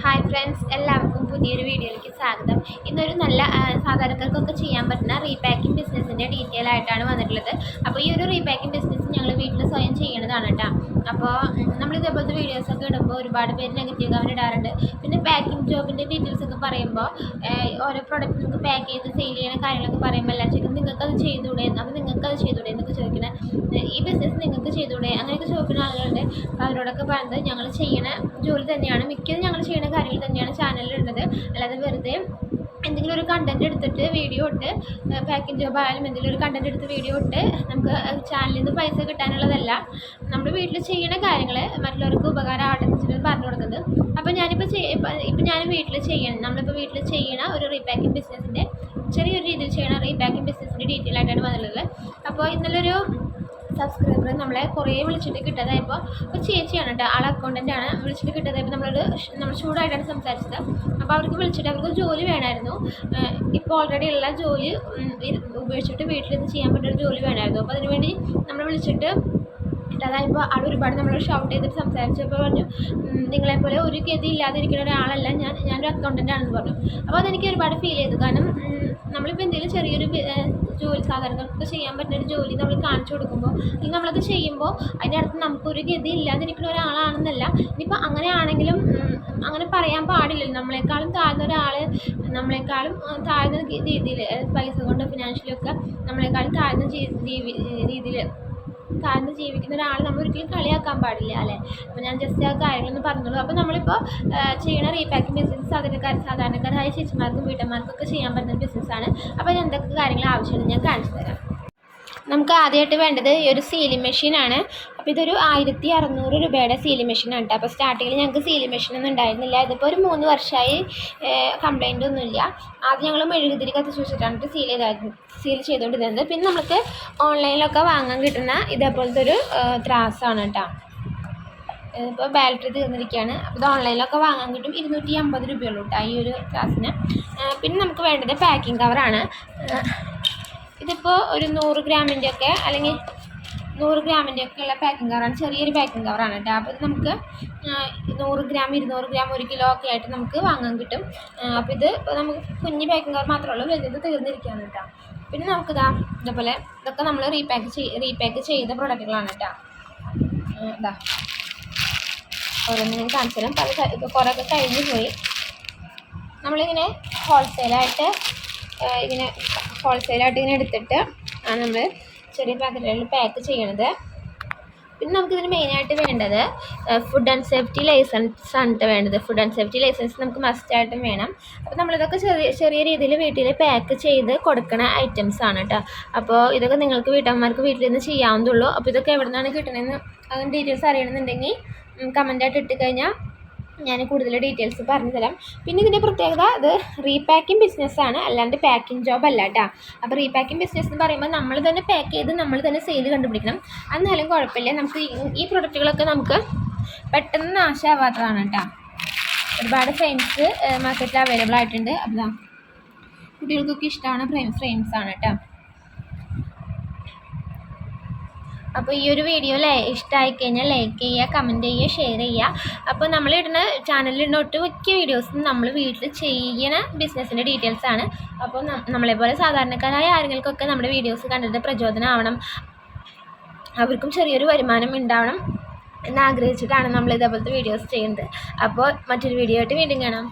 Hi friends എല്ലാവർക്കും പുതിയൊരു വീഡിയോയിലേക്ക് സ്വാഗതം. ഇന്നൊരു നല്ല സാധാരണക്കാർക്കൊക്കെ ചെയ്യാൻ പറ്റുന്ന റീപാക്കിംഗ് ബിസിനസ്സിന്റെ ഡീറ്റെയിൽ ആയിട്ടാണ് വന്നിട്ടുള്ളത്. അപ്പോൾ ഈ ഒരു റീപാക്കിംഗ് ബിസിനസ് ഞങ്ങൾ വീട്ടിൽ സ്വയം ചെയ്യണതാണ് കേട്ടോ അപ്പോൾ നമ്മൾ ഇതേപോലത്തെ വീഡിയോസൊക്കെ ഇടുമ്പോൾ ഒരുപാട് പേര് നെഗറ്റീവ് കമന്റ് ഇടാറുണ്ട്. പിന്നെ പാക്കിംഗ് ജോബിന്റെ ഡീറ്റെയിൽസ് ഒക്കെ പറയുമ്പോൾ ഓരോ പ്രോഡക്റ്റ് നമുക്ക് പാക്ക് ചെയ്ത് സെയിൽ ചെയ്യുന്ന കാര്യങ്ങളൊക്കെ പറയുമ്പോൾ എല്ലാം ചോദിക്കും നിങ്ങൾക്ക് അത് ചെയ്തുകൂടെ? അപ്പോൾ അത് ചെയ്തുകൂടെ എന്നൊക്കെ ചോദിക്കണേ. ഈ ബിസിനസ് നിങ്ങൾക്ക് ചെയ്തുകൂടെ? അങ്ങനെയൊക്കെ ചോദിക്കുന്ന ആളുകളുണ്ട്. അപ്പോൾ അവരോടൊക്കെ പറയുന്നത് ഞങ്ങൾ ചെയ്യണ ജോലി തന്നെയാണ്. മിക്കതും ഞങ്ങൾ ചെയ്യുന്ന കാര്യങ്ങൾ തന്നെയാണ് ചാനലിലുള്ളത് അല്ലാതെ വെറുതെ എന്തെങ്കിലും ഒരു കണ്ടന്റ് എടുത്തിട്ട് വീഡിയോ ഇട്ട് പാക്കിംഗ് ജോബ് ആയാലും എന്തെങ്കിലും ഒരു കണ്ടന്റ് എടുത്ത് വീഡിയോ ഇട്ട് നമുക്ക് ചാനലിൽ നിന്ന് പൈസ കിട്ടാനുള്ളതല്ല നമ്മൾ വീട്ടിൽ ചെയ്യുന്ന കാര്യങ്ങൾ മറ്റുള്ളവർക്ക് ഉപകാരം ആവട്ടെ പറഞ്ഞു കൊടുക്കുന്നത് അപ്പോൾ ഞാനിപ്പോൾ ഇപ്പം ഞാൻ വീട്ടിൽ ചെയ്യണം. നമ്മളിപ്പോൾ വീട്ടിൽ ചെയ്യണ ഒരു റീപാക്കിംഗ് ബിസിനസ്സിന്റെ ചെറിയൊരു രീതിയിൽ ചെയ്യണ റീപാക്കിംഗ് ബിസിനസ്സിന്റെ ഡീറ്റെയിൽ ആയിട്ടാണ് വന്നിട്ടുള്ളത്. അപ്പോൾ ഇന്നലെ ഒരു സബ്സ്ക്രൈബർ നമ്മളെ കുറേ വിളിച്ചിട്ട് കിട്ടാതായപ്പോൾ ഒരു ചേച്ചിയാണ് കേട്ടോ ആൾ ആണ്. വിളിച്ചിട്ട് കിട്ടാതായപ്പോൾ നമ്മളോട് ഷ്- നമ്മൾ ചൂടായിട്ടാണ് സംസാരിച്ചത്. അപ്പോൾ അവർക്ക് വിളിച്ചിട്ട് അവർക്ക് ജോലി വേണമായിരുന്നു. ഇപ്പോൾ ഓൾറെഡി ഉള്ള ജോലി ഉപയോഗിച്ചിട്ട് വീട്ടിലിരുന്ന് ചെയ്യാൻ പറ്റുന്ന ജോലി വേണമായിരുന്നു. അപ്പോൾ അതിനുവേണ്ടി നമ്മൾ വിളിച്ചിട്ട് അതായപ്പോൾ ആൾ ഒരുപാട് നമ്മളോട് ഷൗട്ട് ചെയ്തിട്ട് സംസാരിച്ചപ്പോൾ പറഞ്ഞു നിങ്ങളെപ്പോലെ ഒരു ഗതി ഇല്ലാതിരിക്കുന്ന ഒരാളല്ല ഞാൻ ഞാനൊരു അക്കൗണ്ടന്റ് ആണെന്ന് പറഞ്ഞു. അപ്പോൾ അതെനിക്ക് ഒരുപാട് ഫീൽ ചെയ്തു. കാരണം നമ്മളിപ്പോൾ എന്തെങ്കിലും ചെറിയൊരു ജോലി സാധാരണക്കാർക്ക് ചെയ്യാൻ പറ്റുന്ന ഒരു ജോലി നമ്മൾ കാണിച്ചു കൊടുക്കുമ്പോൾ അല്ലെങ്കിൽ നമ്മളത് ചെയ്യുമ്പോൾ അതിന്റെ അർത്ഥം നമുക്കൊരു ഗതി ഇല്ലാതിരിക്കുന്ന ഒരാളാണെന്നല്ല. ഇനിയിപ്പോൾ അങ്ങനെയാണെങ്കിലും അങ്ങനെ പറയാൻ പാടില്ലല്ലോ. നമ്മളെക്കാളും താഴ്ന്ന ഒരാൾ നമ്മളെക്കാളും താഴ്ന്ന രീതിയിൽ പൈസ കൊണ്ട് ഫിനാൻഷ്യലി ഒക്കെ നമ്മളെക്കാളും താഴ്ന്ന രീതിയിൽ താഴ്ന്ന് ജീവിക്കുന്ന ഒരാളെ നമ്മൾ ഒരിക്കലും കളിയാക്കാൻ പാടില്ല അല്ലേ? അപ്പോൾ ഞാൻ ജസ്റ്റ് ആ കാര്യങ്ങളൊന്ന് പറഞ്ഞോളൂ. അപ്പോൾ നമ്മളിപ്പോൾ ചെയ്യണ റീപാക്കിംഗ് ബിസിനസ് സാധാരണക്കാർ സാധാരണക്കാരായ ചേച്ചിമാർക്കും വീട്ടമ്മമാർക്കും ഒക്കെ ചെയ്യാൻ പറ്റുന്ന ബിസിനസ്സാണ് അപ്പോൾ എന്തൊക്കെ കാര്യങ്ങൾ ആവശ്യമുണ്ട് ഞാൻ കാണിച്ചു തരാം. നമുക്ക് ആദ്യമായിട്ട് വേണ്ടത് ഈ ഒരു സീലിംഗ് മെഷീനാണ് അപ്പോൾ ഇതൊരു ആയിരത്തി അറുന്നൂറ് രൂപയുടെ സീലിംഗ് മെഷീനാണ് കേട്ടോ അപ്പോൾ സ്റ്റാർട്ടിങ്ങിൽ ഞങ്ങൾക്ക് സീലിംഗ് മെഷീനൊന്നും ഉണ്ടായിരുന്നില്ല. ഇതിപ്പോൾ ഒരു മൂന്ന് വർഷമായി കംപ്ലൈന്റ് ഒന്നുമില്ല. ആദ്യം ഞങ്ങൾ മെഴുകുതിരി കത്തിച്ച് വെച്ചിട്ടാണ് സീൽ ചെയ്തായിരുന്നു സീൽ ചെയ്തുകൊണ്ടിരുന്നത് പിന്നെ നമുക്ക് ഓൺലൈനിലൊക്കെ വാങ്ങാൻ കിട്ടുന്ന ഇതേപോലത്തെ ഒരു ത്രാസാണ് കേട്ടോ ഇപ്പോൾ ബാറ്ററി തീർന്നിരിക്കുകയാണ് അപ്പോൾ ഇത് ഓൺലൈനിലൊക്കെ വാങ്ങാൻ കിട്ടും. ഇരുന്നൂറ്റി അമ്പത് രൂപയുള്ളൂ കേട്ടോ ഈ ഒരു ക്ലാസ്സിന് പിന്നെ നമുക്ക് വേണ്ടത് പാക്കിംഗ് കവറാണ് ഇതിപ്പോൾ ഒരു നൂറ് ഗ്രാമിന്റെ ഒക്കെ അല്ലെങ്കിൽ നൂറ് ഗ്രാമിന്റെ ഒക്കെ ഉള്ള പാക്കിംഗ് കവറാണ് ചെറിയൊരു പാക്കിംഗ് കവറാണ് കേട്ടോ. അപ്പോൾ ഇത് നമുക്ക് നൂറ് ഗ്രാം ഇരുന്നൂറ് ഗ്രാം ഒരു കിലോ ഒക്കെ ആയിട്ട് നമുക്ക് വാങ്ങാൻ കിട്ടും. അപ്പോൾ ഇത് നമുക്ക് കുഞ്ഞ് പാക്കിംഗ് കവർ മാത്രമേ ഉള്ളൂ. വലുത് തീർന്നിരിക്കുകയാണ് കേട്ടോ. പിന്നെ നമുക്കിതാ ഇതേപോലെ ഇതൊക്കെ നമ്മൾ റീപാക്ക് ചെയ് റീപാക്ക് ചെയ്ത പ്രോഡക്റ്റുകളാണ് കേട്ടോ. ഇതാ. ഓരോന്നിനും കാണിച്ചു തരാം പല കുറേയൊക്കെ കഴിഞ്ഞു പോയി. നമ്മളിങ്ങനെ ഹോൾസെയിലായിട്ട് ഇങ്ങനെ ഹോൾസെയിലായിട്ട് ഇങ്ങനെ എടുത്തിട്ട് ആണ് നമ്മൾ ചെറിയ പാക്കറ്റുകളിൽ പാക്ക് ചെയ്യണത്. പിന്നെ നമുക്കിതിന് മെയിനായിട്ട് വേണ്ടത് ഫുഡ് ആൻഡ് സേഫ്റ്റി ലൈസൻസ് ആണ് വേണ്ടത്. ഫുഡ് ആൻഡ് സേഫ്റ്റി ലൈസൻസ് നമുക്ക് മസ്റ്റായിട്ടും വേണം. അപ്പോൾ നമ്മളിതൊക്കെ ചെറിയ ചെറിയ രീതിയിൽ വീട്ടിൽ പാക്ക് ചെയ്ത് കൊടുക്കണ ഐറ്റംസ് ആണ് കേട്ടോ അപ്പോൾ ഇതൊക്കെ നിങ്ങൾക്ക് വീട്ടമ്മമാർക്ക് വീട്ടിൽ നിന്ന് ചെയ്യാവുന്നതുള്ളൂ. അപ്പോൾ ഇതൊക്കെ എവിടെ നിന്നാണ് കിട്ടണമെന്ന് അതിന് ഡീറ്റെയിൽസ് അറിയണമെന്നുണ്ടെങ്കിൽ കമന്റായിട്ട് ഇട്ട് കഴിഞ്ഞാൽ ഞാൻ കൂടുതൽ ഡീറ്റെയിൽസ് പറഞ്ഞു തരാം പിന്നെ ഇതിന്റെ പ്രത്യേകത ഇത് റീപാക്കിംഗ് ബിസിനസ്സാണ് അല്ലാണ്ട് പാക്കിംഗ് ജോബ് അല്ല കേട്ടോ അപ്പോൾ റീപാക്കിംഗ് ബിസിനസ് എന്ന് പറയുമ്പോൾ നമ്മൾ തന്നെ പാക്ക് ചെയ്ത് നമ്മൾ തന്നെ സെയിൽ കണ്ടുപിടിക്കണം. എന്നാലും കുഴപ്പമില്ല. നമുക്ക് ഈ- പ്രൊഡക്റ്റുകളൊക്കെ നമുക്ക് പെട്ടെന്ന് നാശമാവാത്തതാണ് കേട്ടോ ഒരുപാട് ഫ്രെയിംസ് മാർക്കറ്റിൽ അവൈലബിൾ ആയിട്ടുണ്ട്. അപ്പോൾ കുട്ടികൾക്കൊക്കെ ഇഷ്ടമാണ് ഫ്രെയിം ഫ്രെയിംസ് ആണ് കേട്ടോ അപ്പോൾ ഈ ഒരു വീഡിയോ ലൈ ഇഷ്ടമായി കഴിഞ്ഞാൽ ലൈക്ക് ചെയ്യുക കമന്റ് ചെയ്യുക ഷെയർ ചെയ്യുക. അപ്പോൾ നമ്മളിടുന്ന ചാനലിലിടുന്ന ഒട്ടുമിക്ക വീഡിയോസും നമ്മൾ വീട്ടിൽ ചെയ്യുന്ന ബിസിനസ്സിന്റെ ഡീറ്റെയിൽസ് ആണ്. അപ്പോൾ നമ്മളെപ്പോലെ സാധാരണക്കാരായ ആരെങ്കിലൊക്കെ നമ്മുടെ വീഡിയോസ് കണ്ടിട്ട് പ്രചോദനമാവണം അവർക്കും ചെറിയൊരു വരുമാനം ഉണ്ടാവണം എന്ന് ആഗ്രഹിച്ചിട്ടാണ് നമ്മൾ ഇതേപോലത്തെ വീഡിയോസ് ചെയ്യുന്നത്. അപ്പോൾ മറ്റൊരു വീഡിയോ ആയിട്ട് വീണ്ടും കാണാം.